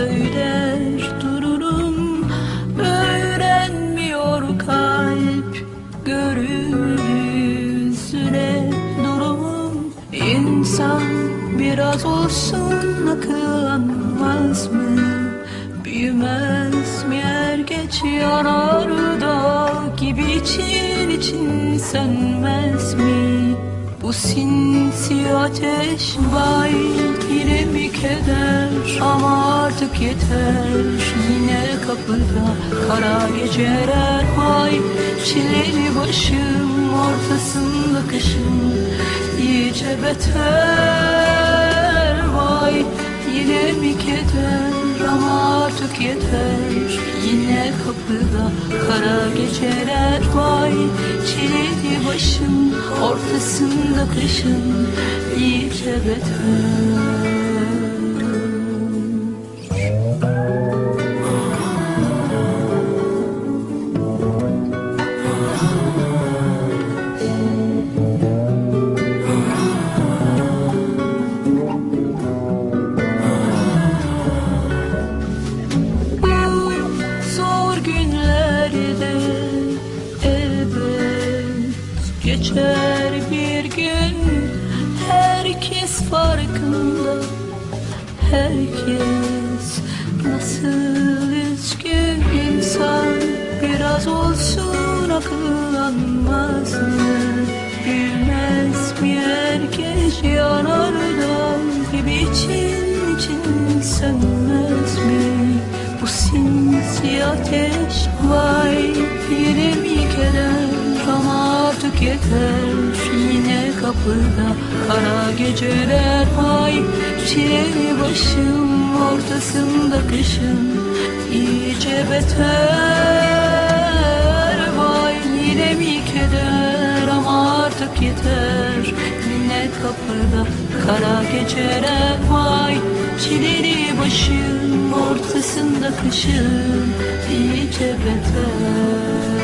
söyler dururum Öğrenmiyor kalp görür yüzüne durum İnsan biraz olsun akıllanmaz mı? Büyümez mi er geç yanar da gibi için için sönmez mi? Bu sinsi ateş belki de mi keder ama artık yeter. Yine kapıda kara geceler vay. Çileli başım ortasında kışım iyice beter vay. Yine mi keder ama artık yeter. Yine kapıda kara geceler vay. Çileli başım ortasında kışın iyice beter geçer bir gün Herkes farkında. Herkes nasıl üzgün insan Biraz olsun akıllanmaz mı? Bilmez mi herkes yanardan Gibi için için sönmez mi? Bu sinsi ateş vay Yine yeter Yine kapıda. Kara geceler vay Çileli başım ortasında kışın. İyice beter Vay yine mi keder? Ama artık yeter Yine kapıda. Kara geceler vay Çileli başım ortasında kışın. İyice beter